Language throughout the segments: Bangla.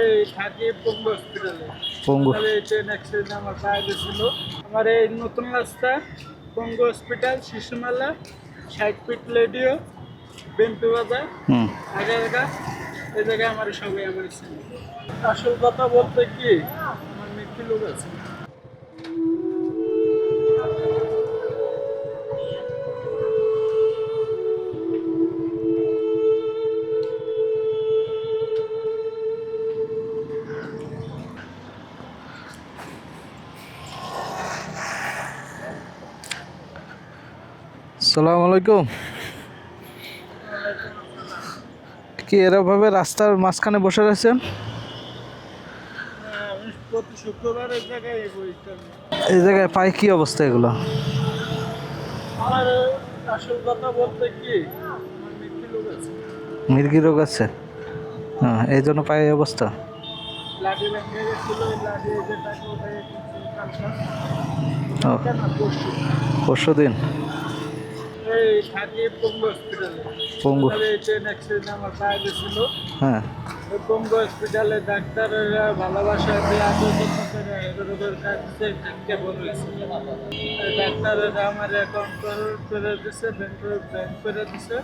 এই থাকি পঙ্গু হসপিটালে পঙ্গু। ট্রেন অ্যাক্সিডেন্ট আমার পায়ে গেছিল। আমার এই নতুন রাস্তা পঙ্গু হসপিটাল শিশুমেলা ষাট ফিট লেডিও বেম্পি বাজার হুম। আগে জায়গা এই জায়গায় আমার সবাই আমার আসল কথা বলতে কি আমার মৃত্যু লোক আছে? সালাম আলাইকুম। কি এরভাবে রাস্তার মাঝখানে বসে রয়েছেন? এই জায়গায় পায়ে কি অবস্থা এগুলো? মির্গি রোগ আছে? হ্যাঁ এই জন্য পায়ে অবস্থা। পরশু দিন পায়ে গেছিল হ্যাঁ। পঙ্গু হসপিটালে ডাক্তারেরা ভালোবাসা দিয়ে করে এগুলোর কাছে থাকতে বলেছে ডাক্তারেরা আমার অ্যাকাউন্ট করে দিছে ব্যাংক ব্যাংক করে দিছে।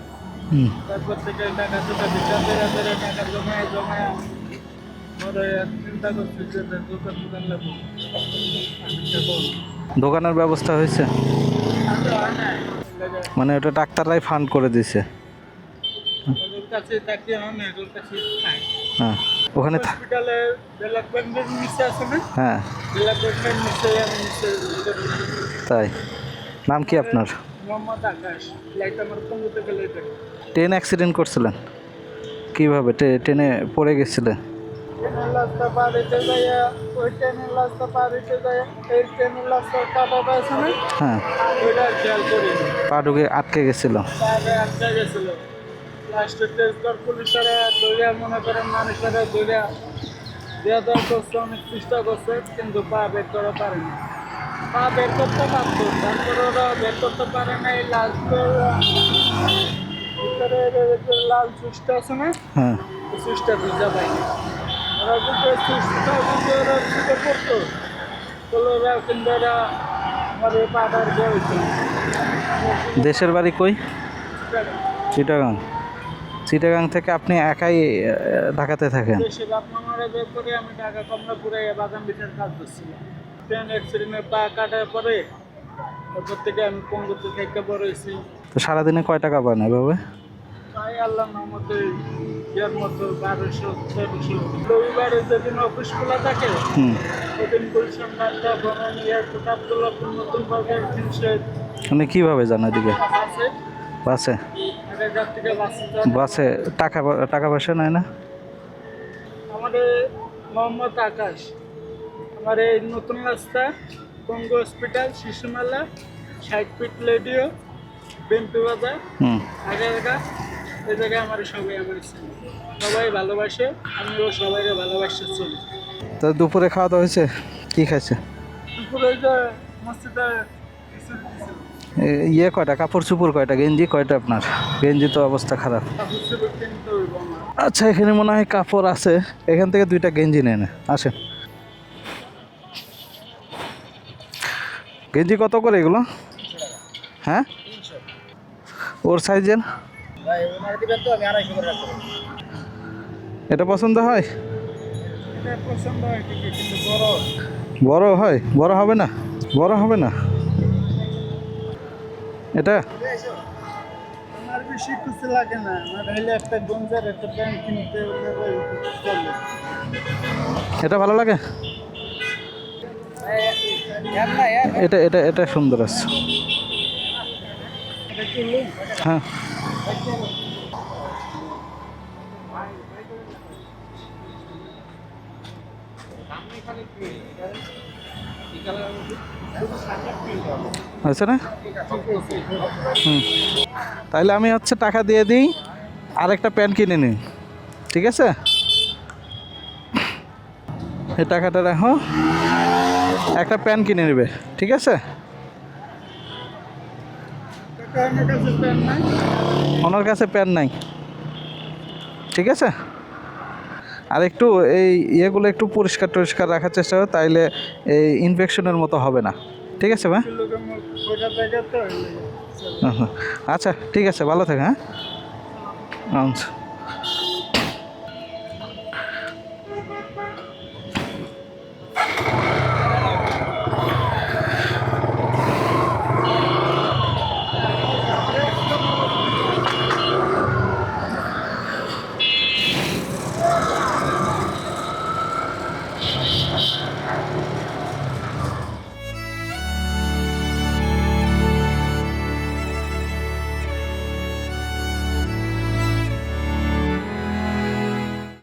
তারপর থেকে টাকা টুকা বিচার করে টাকা জমায় জমায় পরে চিন্তা করছি যে দোকান দোকান লাগবো। দোকানের ব্যবস্থা হয়েছে? হয় লেগে মানে ওটা ডাক্তাররাই ফান্ড করে দিছে। হয়। ওখানে হ্যাঁ। তাই। নাম কি আপনার? ট্রেন অ্যাক্সিডেন্ট করছিলেন। কীভাবে? ট্রে- ট্রেনে পড়ে গেছিলেন রাস্তা হইতে যায় ওই ট্রেনের রাস্তা হইতে যায় এই ট্রেনের রাস্তা কাটা না হ্যাঁ। ওইটা খেয়াল করিনি পা ঢুকে আটকে গেছিল। আটকে গেছিল। লাস্টে কর পুলিশেরা দৌড়িয়া মনে করেন মানুষেরা দৌড়িয়া দেওয়া করছে অনেক চেষ্টা করছে কিন্তু পা বের করা পারেনি পা বের করতে পারতো তারপরে ওরা বের করতে পারে না এই ভিতরে লাল সুইচটা আছে না হ্যাঁ। সুইচটা ভিজা পায়নি ওরা কিন্তু সুইচটা কিন্তু ওরা ছুটে পড়তো তাহলে ওরা দেশের বাড়ি কই? চিটাগাং। চিটাগাং থেকে আপনি একাই ঢাকাতে থাকেন? আমি ঢাকা কমলাপুরে বাগান বিটার কাজ করছিলাম ট্রেন অ্যাক্সিডেন্টে পা কাটার পরে তারপর থেকে আমি থেকে বড় হয়েছি তো সারাদিনে কয় টাকা পান এভাবে? আল্লাহ ইয়ার মতো বারোশো তেরোশো রবিবারে যেদিন অফিস খোলা থাকে ওদিন গুলশান বার্তা বনান এয়ারপোর্ট আবদুল্লাপুর নতুন বাজার আপনি কীভাবে যান আছে বাসে। বাসে? টাকা টাকা পয়সা নেয় না? আমাদের মোহাম্মদ আকাশ। আমার এই নতুন রাস্তা পঙ্গু হসপিটাল শিশুমেলা ষাট ফিট লেডিও বেম্পি বাজার। হুম। এই জায়গায় আমার সবাই আমার সবাই ভালোবাসে আমিও সবাই ভালোবাসতে চলি। তো দুপুরে খাওয়া দাওয়া হয়েছে? কী খাইছে? দুপুরে এ- ইয়ে কয়টা? কাপড় চুপুর কয়টা? গেঞ্জি কয়টা আপনার? গেঞ্জি তো অবস্থা খারাপ। চোপড় আচ্ছা এখানে মনে হয় কাপড় আছে। এখান থেকে দুইটা গেঞ্জি নেন। আসেন। গেঞ্জি কত করে এগুলো? হ্যাঁ? ওর সাইজের? ভাই ওনার দিবেন তো আমি আড়াইশো করে রাখব। এটা পছন্দ হয়? এটা পছন্দ হয় ঠিকই কিন্তু বড়। বড় হয়? বড় হবে না? বড় হবে না? এটা? বেশি কিছু লাগে না। আমার হইলে একটা গঞ্জার একটা প্যান্ট কিনতে হলে ওই চলে। এটা ভালো লাগে? এটা এটা এটা সুন্দর আছে। হ্যাঁ। হয়েছে না? হুম। তাইলে আমি হচ্ছে টাকা দিয়ে দিই, আরেকটা প্যান্ট কিনে নিই। ঠিক আছে? এই টাকাটা রাখো। একটা প্যান্ট কিনে নেবে। ঠিক আছে কাকা আমার কাছে প্যান্ট নাই ওনার কাছে প্যান নাই। ঠিক আছে? আর একটু এই ইয়েগুলো একটু পরিষ্কার টরিষ্কার রাখার চেষ্টা করো তাইলে এই ইনফেকশনের মতো হবে না। ঠিক আছে ভাই? আচ্ছা ঠিক আছে ভালো থাকে হ্যাঁ? আচ্ছা